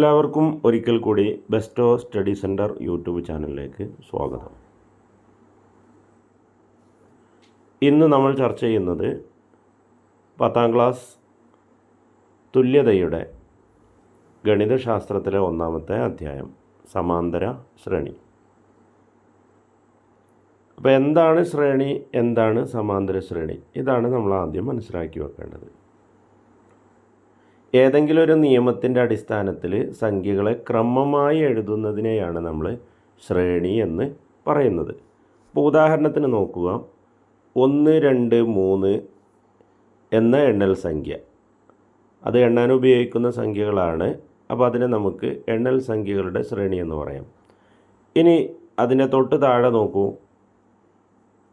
എല്ലാവർക്കും ഒരിക്കൽ കൂടി ബെസ്റ്റോ സ്റ്റഡി സെന്റർ യൂട്യൂബ് ചാനലിലേക്ക് സ്വാഗതം. ഇന്ന് നമ്മൾ ചർച്ച ചെയ്യുന്നത് പത്താം ക്ലാസ് തുല്യതയുടെ ഗണിതശാസ്ത്രത്തിലെ ഒന്നാമത്തെ അധ്യായം സമാന്തര ശ്രേണി. അപ്പോൾ എന്താണ് ശ്രേണി? എന്താണ് സമാന്തര ശ്രേണി? ഇതാണ് നമ്മൾ ആദ്യം മനസ്സിലാക്കി വെക്കേണ്ടത്. ഏതെങ്കിലും ഒരു നിയമത്തിന്റെ അടിസ്ഥാനത്തിൽ സംഖ്യകളെ ക്രമമായി എഴുതുന്നതിനെയാണ് നമ്മൾ ശ്രേണി എന്ന് പറയുന്നത്. അപ്പോൾ ഉദാഹരണത്തിന് നോക്കുക. ഒന്ന് രണ്ട് മൂന്ന് എന്ന എണ്ണൽ സംഖ്യ. അത് എണ്ണാൻ ഉപയോഗിക്കുന്ന സംഖ്യകളാണ്. അപ്പോൾ അതിനെ നമുക്ക് എണ്ണൽ സംഖ്യകളുടെ ശ്രേണി എന്ന് പറയാം. ഇനി അതിന്റെ തൊട്ട് താഴെ നോക്കൂ.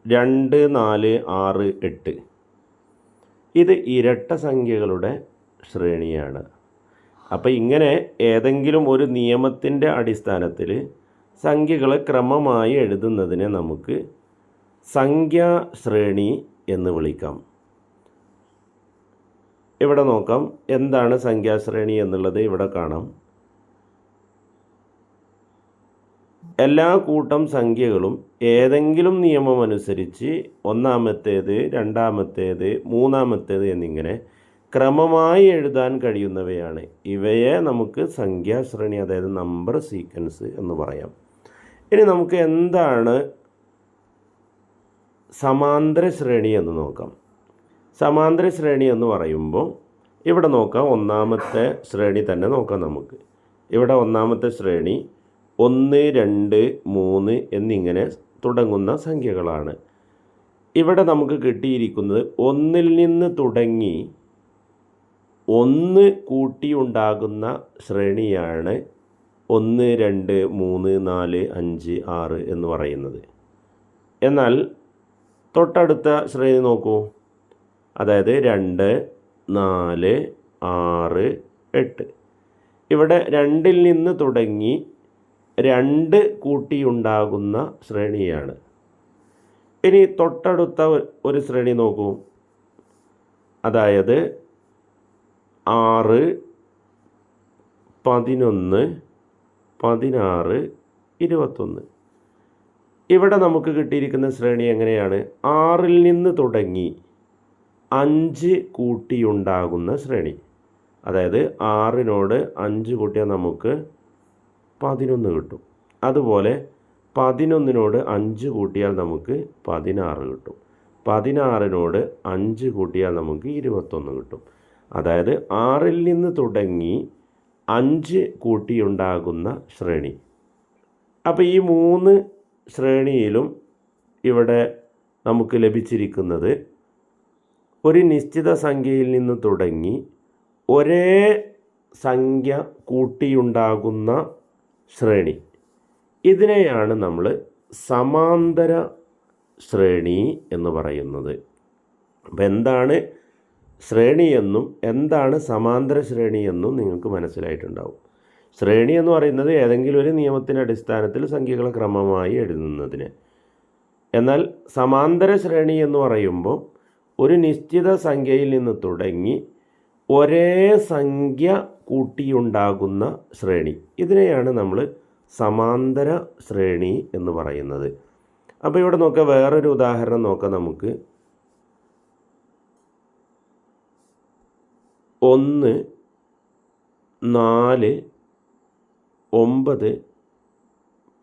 രണ്ട് നാല് ആറ് എട്ട്. ഇത് ഇരട്ട സംഖ്യകളുടെ ശ്രേണിയാണ്. അപ്പോൾ ഇങ്ങനെ ഏതെങ്കിലും ഒരു നിയമത്തിന്റെ അടിസ്ഥാനത്തിൽ സംഖ്യകളെ ക്രമമായി എഴുതുന്നതിനെ നമുക്ക് സംഖ്യാ ശ്രേണി എന്ന് വിളിക്കാം. ഇവിടെ നോക്കാം. എന്താണ് സംഖ്യാശ്രേണി എന്നുള്ളത് ഇവിടെ കാണാം. എല്ലാ കൂട്ടം സംഖ്യകളും ഏതെങ്കിലും നിയമമനുസരിച്ച് ഒന്നാമത്തേത് രണ്ടാമത്തേത് മൂന്നാമത്തേത് എന്നിങ്ങനെ ക്രമമായി എഴുതാൻ കഴിയുന്നവയാണ്. ഇവയെ നമുക്ക് സംഖ്യാശ്രേണി അതായത് നമ്പർ സീക്വൻസ് എന്ന് പറയാം. ഇനി നമുക്ക് എന്താണ് സമാന്തര ശ്രേണി എന്ന് നോക്കാം. സമാന്തര ശ്രേണി എന്ന് പറയുമ്പോൾ ഇവിടെ നോക്കാം ഒന്നാമത്തെ ശ്രേണി തന്നെ നോക്കാം നമുക്ക്. ഇവിടെ ഒന്നാമത്തെ ശ്രേണി ഒന്ന് രണ്ട് മൂന്ന് എന്നിങ്ങനെ തുടങ്ങുന്ന സംഖ്യകളാണ്. ഇവിടെ നമുക്ക് കിട്ടിയിരിക്കുന്നത് ഒന്നിൽ നിന്ന് തുടങ്ങി ഒന്ന് കൂട്ടിയുണ്ടാകുന്ന ശ്രേണിയാണ് ഒന്ന് രണ്ട് മൂന്ന് നാല് അഞ്ച് ആറ് എന്ന് പറയുന്നത്. എന്നാൽ തൊട്ടടുത്ത ശ്രേണി നോക്കൂ. അതായത് രണ്ട് നാല് ആറ് എട്ട്. ഇവിടെ രണ്ടിൽ നിന്ന് തുടങ്ങി രണ്ട് കൂട്ടിയുണ്ടാകുന്ന ശ്രേണിയാണ്. ഇനി തൊട്ടടുത്ത ഒരു ശ്രേണി നോക്കൂ. അതായത് ആറ് പതിനൊന്ന് പതിനാറ് ഇരുപത്തൊന്ന്. ഇവിടെ നമുക്ക് കിട്ടിയിരിക്കുന്ന ശ്രേണി എങ്ങനെയാണ്? ആറിൽ നിന്ന് തുടങ്ങി അഞ്ച് കൂട്ടിയുണ്ടാകുന്ന ശ്രേണി. അതായത് ആറിനോട് അഞ്ച് കൂട്ടിയാൽ നമുക്ക് പതിനൊന്ന് കിട്ടും. അതുപോലെ പതിനൊന്നിനോട് അഞ്ച് കൂട്ടിയാൽ നമുക്ക് പതിനാറ് കിട്ടും. പതിനാറിനോട് അഞ്ച് കൂട്ടിയാൽ നമുക്ക് ഇരുപത്തൊന്ന് കിട്ടും. അതായത് ആറിൽ നിന്ന് തുടങ്ങി അഞ്ച് കൂട്ടിയുണ്ടാകുന്ന ശ്രേണി. അപ്പോൾ ഈ മൂന്ന് ശ്രേണിയിലും ഇവിടെ നമുക്ക് ലഭിച്ചിരിക്കുന്നത് ഒരു നിശ്ചിത സംഖ്യയിൽ നിന്ന് തുടങ്ങി ഒരേ സംഖ്യ കൂട്ടിയുണ്ടാകുന്ന ശ്രേണി. ഇതിനെയാണ് നമ്മൾ സമാന്തര ശ്രേണി എന്ന് പറയുന്നത്. അപ്പം എന്താണ് ശ്രേണിയെന്നും എന്താണ് സമാന്തര ശ്രേണിയെന്നും നിങ്ങൾക്ക് മനസ്സിലായിട്ടുണ്ടാവും. ശ്രേണി എന്ന് പറയുന്നത് ഏതെങ്കിലും ഒരു നിയമത്തിന്റെ അടിസ്ഥാനത്തിൽ സംഖ്യകളെ ക്രമമായി എഴുതുന്നതിന്. എന്നാൽ സമാന്തര ശ്രേണി എന്ന് പറയുമ്പോൾ ഒരു നിശ്ചിത സംഖ്യയിൽ നിന്ന് തുടങ്ങി ഒരേ സംഖ്യ കൂട്ടിയുണ്ടാകുന്ന ശ്രേണി. ഇതിനെയാണ് നമ്മൾ സമാന്തര ശ്രേണി എന്ന് പറയുന്നത്. അപ്പോൾ ഇവിടെ നോക്കുക വേറൊരു ഉദാഹരണം നോക്കാം നമുക്ക്. ഒന്ന് നാല് ഒമ്പത്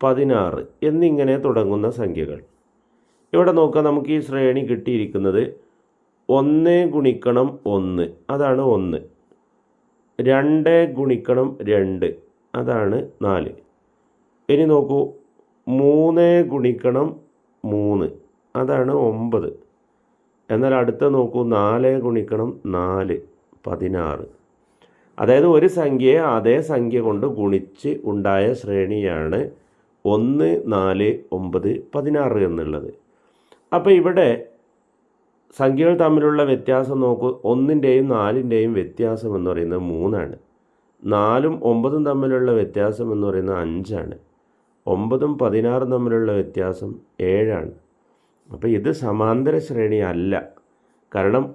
പതിനാറ് എന്നിങ്ങനെ തുടങ്ങുന്ന സംഖ്യകൾ. ഇവിടെ നോക്കുക നമുക്ക് ഈ ശ്രേണി കിട്ടിയിരിക്കുന്നത് ഒന്ന് ഗുണിക്കണം ഒന്ന്. അതാണ് ഒന്ന്. രണ്ട് ഗുണിക്കണം രണ്ട്. അതാണ് നാല്. ഇനി നോക്കൂ മൂന്ന് ഗുണിക്കണം മൂന്ന്. അതാണ് ഒമ്പത്. എന്നാൽ അടുത്ത നോക്കൂ നാല് ഗുണിക്കണം നാല്. പതിനാറ്. അതായത് ഒരു സംഖ്യയെ അതേ സംഖ്യ കൊണ്ട് ഗുണിച്ച് ഉണ്ടായ ശ്രേണിയാണ് ഒന്ന് നാല് ഒമ്പത് പതിനാറ് എന്നുള്ളത്. അപ്പോൾ ഇവിടെ സംഖ്യകൾ തമ്മിലുള്ള വ്യത്യാസം നോക്കൂ. ഒന്നിന്റെയും നാലിന്റെയും വ്യത്യാസം എന്ന് പറയുന്നത് മൂന്നാണ്. നാലും ഒമ്പതും തമ്മിലുള്ള വ്യത്യാസം എന്ന് പറയുന്നത് അഞ്ചാണ്. ഒമ്പതും പതിനാറും തമ്മിലുള്ള വ്യത്യാസം ഏഴാണ്. അപ്പോൾ ഇത് സമാന്തര ശ്രേണി അല്ല. കാരണം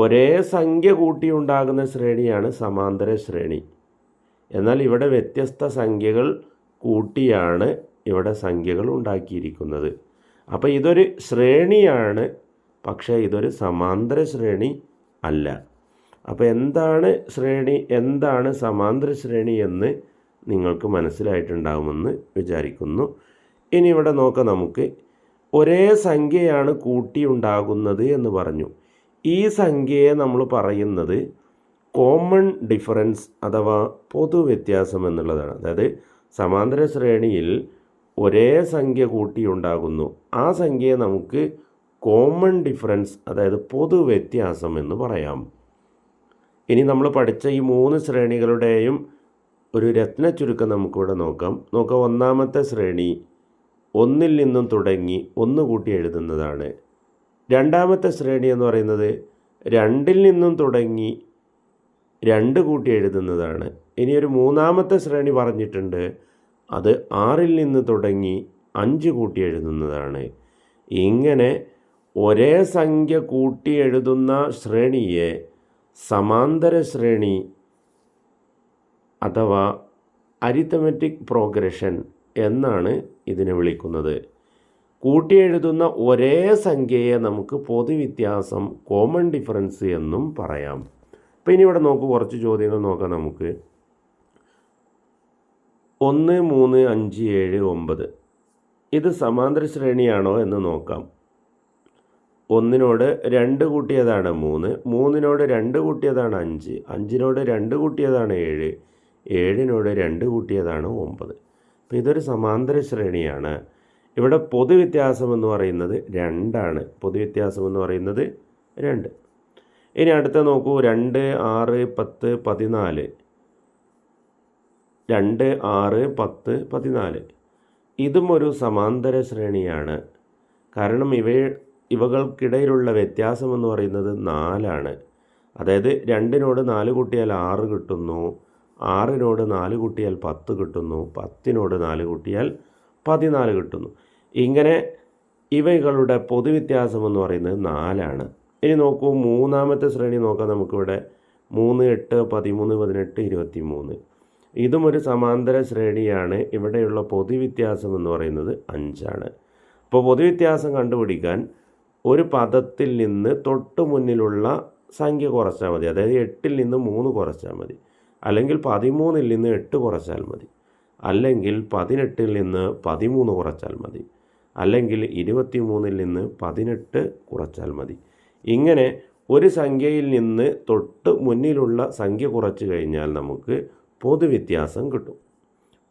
ഒരേ സംഖ്യ കൂട്ടിയുണ്ടാകുന്ന ശ്രേണിയാണ് സമാന്തര ശ്രേണി. എന്നാൽ ഇവിടെ വ്യത്യസ്ത സംഖ്യകൾ കൂട്ടിയാണ് ഇവിടെ സംഖ്യകൾ ഉണ്ടാക്കിയിരിക്കുന്നത്. അപ്പോൾ ഇതൊരു ശ്രേണിയാണ് പക്ഷേ ഇതൊരു സമാന്തര ശ്രേണി അല്ല. അപ്പോൾ എന്താണ് ശ്രേണി എന്താണ് സമാന്തര ശ്രേണി എന്ന് നിങ്ങൾക്ക് മനസ്സിലായിട്ടുണ്ടാകുമെന്ന് വിചാരിക്കുന്നു. ഇനി ഇവിടെ നോക്കാം നമുക്ക്. ഒരേ സംഖ്യയാണ് കൂട്ടിയുണ്ടാകുന്നത് എന്ന് പറഞ്ഞു. ഈ സംഖ്യയെ നമ്മൾ പറയുന്നത് കോമൺ ഡിഫറൻസ് അഥവാ പൊതു വ്യത്യാസം എന്നുള്ളതാണ്. അതായത് സമാന്തര ശ്രേണിയിൽ ഒരേ സംഖ്യ കൂട്ടിയുണ്ടാകുന്നു ആ സംഖ്യയെ നമുക്ക് കോമൺ ഡിഫറൻസ് അതായത് പൊതു വ്യത്യാസം എന്ന് പറയാം. ഇനി നമ്മൾ പഠിച്ച ഈ മൂന്ന് ശ്രേണികളുടെയും ഒരു രത്ന ചുരുക്കം നമുക്കിവിടെ നോക്കാം. നോക്കാം. ഒന്നാമത്തെ ശ്രേണി ഒന്നിൽ നിന്നും തുടങ്ങി ഒന്ന് കൂട്ടി എഴുതുന്നതാണ്. രണ്ടാമത്തെ ശ്രേണി എന്ന് പറയുന്നത് രണ്ടിൽ നിന്നും തുടങ്ങി രണ്ട് കൂട്ടി എഴുതുന്നതാണ്. ഇനി ഒരു മൂന്നാമത്തെ ശ്രേണി പറഞ്ഞിട്ടുണ്ട്. അത് ആറിൽ നിന്ന് തുടങ്ങി അഞ്ച് കൂട്ടി എഴുതുന്നതാണ്. ഇങ്ങനെ ഒരേ സംഖ്യ കൂട്ടി എഴുതുന്ന ശ്രേണിയെ സമാന്തര ശ്രേണി അഥവാ അരിത്തമെറ്റിക് പ്രോഗ്രഷൻ എന്നാണ് ഇതിനെ വിളിക്കുന്നത്. കൂട്ടിയെഴുതുന്ന ഒരേ സംഖ്യയെ നമുക്ക് പൊതുവ്യത്യാസം കോമൺ ഡിഫറൻസ് എന്നും പറയാം. അപ്പോൾ ഇനി ഇവിടെ നോക്കൂ കുറച്ച് ചോദ്യങ്ങൾ നോക്കാം നമുക്ക്. ഒന്ന് മൂന്ന് അഞ്ച് ഏഴ് ഒമ്പത്. ഇത് സമാന്തര ശ്രേണിയാണോ എന്ന് നോക്കാം. ഒന്നിനോട് രണ്ട് കൂട്ടിയതാണ് മൂന്ന് മൂന്നിനോട് രണ്ട് കൂട്ടിയതാണ് അഞ്ച് അഞ്ചിനോട് രണ്ട് കൂട്ടിയതാണ് ഏഴ് ഏഴിനോട് രണ്ട് കൂട്ടിയതാണ് ഒമ്പത്. അപ്പോൾ ഇതൊരു സമാന്തര ശ്രേണിയാണ്. ഇവിടെ പൊതുവ്യത്യാസം എന്ന് പറയുന്നത് രണ്ടാണ്. പൊതുവ്യത്യാസം എന്ന് പറയുന്നത് രണ്ട്. ഇനി അടുത്ത നോക്കൂ. രണ്ട് ആറ് പത്ത് പതിനാല്. രണ്ട് ആറ് പത്ത് പതിനാല്. ഇതും ഒരു സമാന്തര ശ്രേണിയാണ്. കാരണം ഇവ ഇവകൾക്കിടയിലുള്ള വ്യത്യാസം എന്ന് പറയുന്നത് നാലാണ്. അതായത് രണ്ടിനോട് നാല് കൂട്ടിയാൽ ആറ് കിട്ടുന്നു. ആറിനോട് നാല് കൂട്ടിയാൽ പത്ത് കിട്ടുന്നു. പത്തിനോട് നാല് കൂട്ടിയാൽ പതിനാല് കിട്ടുന്നു. ഇങ്ങനെ ഇവകളുടെ പൊതുവ്യത്യാസം എന്ന് പറയുന്നത് നാലാണ്. ഇനി നോക്കൂ മൂന്നാമത്തെ ശ്രേണി നോക്കാം നമുക്കിവിടെ. മൂന്ന് എട്ട് പതിമൂന്ന് പതിനെട്ട് ഇരുപത്തി മൂന്ന് ഇതും ഒരു സമാന്തര ശ്രേണിയാണ്. ഇവിടെയുള്ള പൊതുവ്യത്യാസം എന്ന് പറയുന്നത് അഞ്ചാണ്. അപ്പോൾ പൊതുവ്യത്യാസം കണ്ടുപിടിക്കാൻ ഒരു പദത്തിൽ നിന്ന് തൊട്ട് മുന്നിലുള്ള സംഖ്യ കുറച്ചാൽ മതി. അതായത് എട്ടിൽ നിന്ന് മൂന്ന് കുറച്ചാൽ മതി. അല്ലെങ്കിൽ പതിമൂന്നിൽ നിന്ന് എട്ട് കുറച്ചാൽ മതി. അല്ലെങ്കിൽ പതിനെട്ടിൽ നിന്ന് പതിമൂന്ന് കുറച്ചാൽ മതി. അല്ലെങ്കിൽ ഇരുപത്തി മൂന്നിൽ നിന്ന് പതിനെട്ട് കുറച്ചാൽ മതി. ഇങ്ങനെ ഒരു സംഖ്യയിൽ നിന്ന് തൊട്ട് മുന്നിലുള്ള സംഖ്യ കുറച്ച് കഴിഞ്ഞാൽ നമുക്ക് പൊതുവ്യത്യാസം കിട്ടും.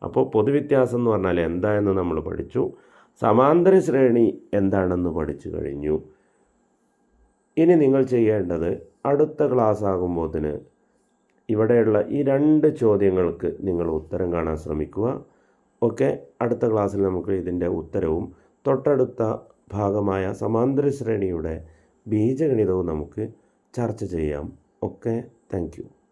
അപ്പോൾ പൊതുവ്യത്യാസം എന്ന് പറഞ്ഞാൽ എന്താണെന്ന് നമ്മൾ പഠിച്ചു. സമാന്തര ശ്രേണി എന്താണെന്ന് പഠിച്ചു കഴിഞ്ഞു. ഇനി നിങ്ങൾ ചെയ്യേണ്ടത് അടുത്ത ക്ലാസ് ആകുമ്പോഴത്തിന് ഇവിടെയുള്ള ഈ രണ്ട് ചോദ്യങ്ങൾക്ക് നിങ്ങൾ ഉത്തരം കാണാൻ ശ്രമിക്കുക. ഓക്കെ? അടുത്ത ക്ലാസ്സിൽ നമുക്ക് ഇതിന്റെ ഉത്തരവും തൊട്ടടുത്ത ഭാഗമായ സമാന്തര ശ്രേണിയുടെ ബീജഗണിതവും നമുക്ക് ചർച്ച ചെയ്യാം. Okay thank